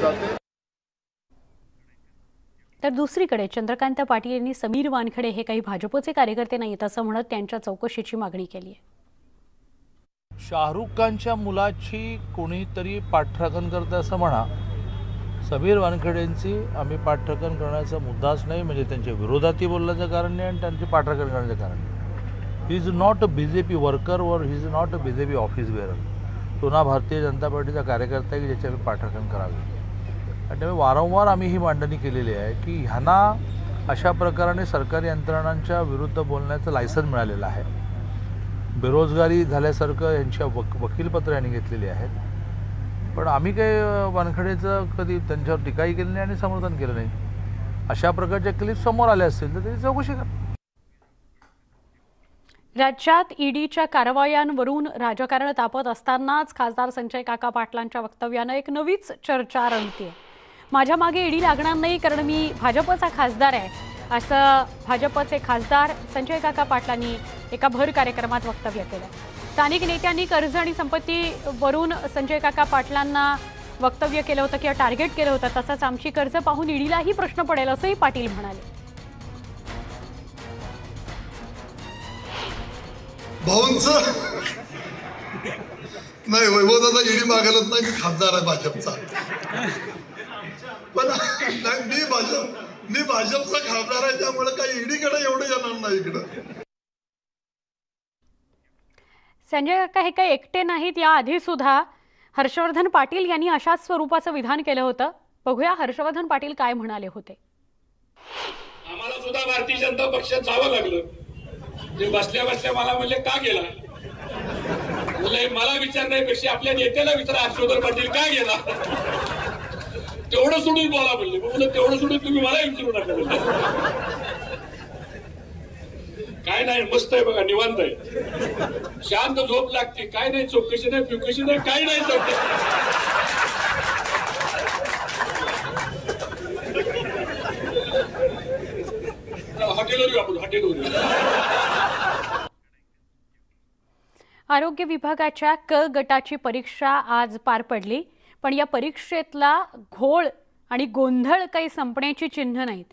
जाते. तर दुसरीकडे चंद्रकांत पाटील यांनी समीर वानखडे हे काही भाजपचे कार्यकर्ते नाहीत असं म्हणत त्यांच्या चौकशीची मागणी केली आहे शाहरुख खानच्या मुलाची कोणीतरी पाठराखण करतं असं म्हणा समीर वानखेडेंची आम्ही पाठराखण करण्याचा मुद्दाच नाही म्हणजे त्यांच्या विरोधातही बोलण्याचं कारण नाही आणि त्यांची पाठराखण करण्याचं कारण नाही. He is not a B J P worker वर he is not a B J P office बेअरर तो ना भारतीय जनता पार्टीचा कार्यकर्ता आहे की ज्याची आम्ही पाठराखण करावी. आणि त्यामुळे वारंवार आम्ही ही मांडणी केलेली आहे की ह्यांना अशा प्रकाराने सरकारी यंत्रणांच्या विरुद्ध बोलण्याचं लायसन मिळालेलं आहे. बेरोजगारी झाल्यासारखं यांच्या वक वकीलपत्र यांनी घेतलेली आहेत. पण आम्ही काही वानखडेचं कधी त्यांच्यावर टीकाही केली नाही आणि समर्थन केलं नाही. अशा प्रकारच्या क्लिप समोर आल्या असतील तर त्याची चौकशी करा. राज्यात ईडीच्या कारवायांवरून राजकारण तापत असतानाच खासदार संजय काका पाटलांच्या वक्तव्यानं एक नवीच चर्चा रंगतीये. माझ्या मागे ईडी लागणार नाही कारण मी भाजपचा खासदार आहे. असं भाजपचे खासदार संजय काका पाटलांनी एका भर कार्यक्रमात वक्तव्य केलं. स्थानिक नेत्यांनी कर्ज आणि संपत्तीवरून संजय काका पाटलांना वक्तव्य केलं होतं किंवा टार्गेट केलं होतं. तसंच आमची कर्ज पाहून ईडीलाही प्रश्न पडेल असंही पाटील म्हणाले. भाऊंच. नाही वैभवदादा ईडी मागायलाच नाही मी खासदार आहे भाजपचा. पण नाही, मी भाजप मी भाजपचा खासदार आहे त्यामुळे काही ईडीकडे एवढं येणार नाही इकडं. संजय काका हे काही एकटे नाहीत. याआधी सुद्धा हर्षवर्धन पाटील यांनी अशाच स्वरूपाचं विधान केलं होतं. बघूया हर्षवर्धन पाटील काय म्हणाले होते. आम्हाला सुद्धा भारतीय जनता पक्षात जावं लागलं. बसल्या बसल्या मला म्हणले का गेला? मला विचारण्यापेक्षा आपल्या नेत्याला विचारा हर्षवर्धन पाटील का गेला? तेवढं सोडून बोला म्हणले मग तेवढं सोडून तुम्ही मला विचारू नका म्हणले. काय नाही मस्त आहे बघा निवांत आहे. शांत झोप लागते. काय नाही चौकशी नाही फिकशी नाही काय नाही चौकशी हॉटेलवर आपण हॉटेलवर आरोग्य विभागाच्या क गटाची परीक्षा आज पार पडली. पण या परीक्षेतला घोळ आणि गोंधळ काही संपण्याची चिन्ह नाहीत.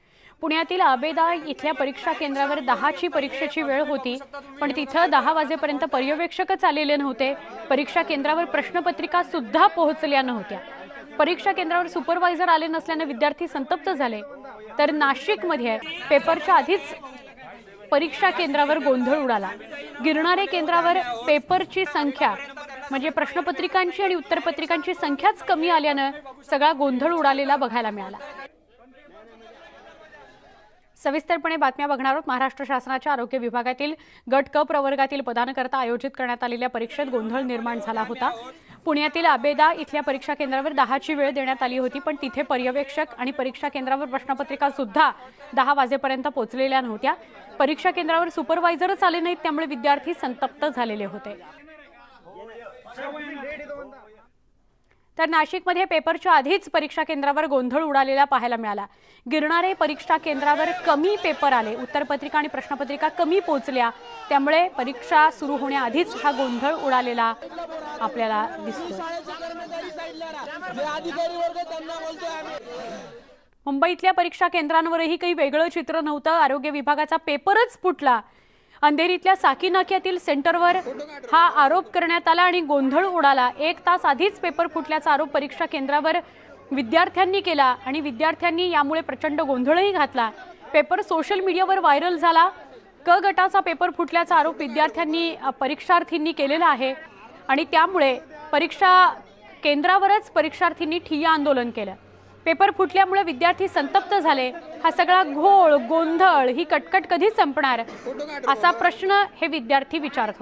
पुण्यातील आबेदा इथल्या परीक्षा केंद्रावर दहाची परीक्षेची वेळ होती पण तिथं दहा वाजेपर्यंत पर्यवेक्षकच आलेले नव्हते. परीक्षा केंद्रावर प्रश्नपत्रिका सुद्धा पोहोचल्या नव्हत्या. परीक्षा केंद्रावर सुपरवायझर आले नसल्यानं विद्यार्थी संतप्त झाले. तर नाशिकमध्ये पेपरच्या आधीच परीक्षा केंद्रावर गोंधळ उडाला. गिरणारे केंद्रावर पेपरची संख्या म्हणजे प्रश्नपत्रिकांची आणि उत्तरपत्रिकांची संख्याच कमी आल्यानं सगळा गोंधळ उडालेला बघायला मिळाला. सविस्तरपणे बातम्या बघणार आहोत. महाराष्ट्र शासनाच्या आरोग्य विभागातील गट क प्रवर्गातील पदांकरता आयोजित करण्यात आलेल्या परीक्षेत गोंधळ निर्माण झाला होता. पुण्यातील आबेदा इथल्या परीक्षा केंद्रावर दहाची वेळ देण्यात आली होती पण तिथे पर्यवेक्षक आणि परीक्षा केंद्रावर प्रश्नपत्रिका सुद्धा दहा वाजेपर्यंत पोहोचलेल्या नव्हत्या. परीक्षा केंद्रावर सुपरवायझरच आले नाहीत त्यामुळे विद्यार्थी संतप्त झालेले होते. तर नाशिकमध्ये पेपरच्या आधीच परीक्षा केंद्रावर गोंधळ उडालेला पाहायला मिळाला. गिरणारे परीक्षा केंद्रावर कमी पेपर आले. उत्तरपत्रिका आणि प्रश्नपत्रिका कमी पोहोचल्या त्यामुळे परीक्षा सुरू होण्याआधीच हा गोंधळ उडालेला आपल्याला दिसतो मुंबईतल्या परीक्षा केंद्रांवरही काही वेगळं चित्र नव्हतं. आरोग्य विभागाचा पेपरच फुटला. अंधेरीतल्या साकी नाक्यातील सेंटरवर हा आरोप करण्यात आला आणि गोंधळ उडाला. एक तास आधीच पेपर फुटल्याचा आरोप परीक्षा केंद्रावर विद्यार्थ्यांनी केला आणि विद्यार्थ्यांनी यामुळे प्रचंड गोंधळही घातला. पेपर सोशल मीडियावर व्हायरल झाला. क गटाचा पेपर फुटल्याचा आरोप विद्यार्थ्यांनी परीक्षार्थींनी केलेला आहे आणि त्यामुळे परीक्षा केंद्रावरच परीक्षार्थींनी ठिय्या आंदोलन केलं. पेपर फुटल्यामुळे विद्यार्थी संतप्त झाले. हा सगळा घोळ गोंधळ ही कटकट कधी संपणार? असा प्रश्न हे विद्यार्थी विचारत होते.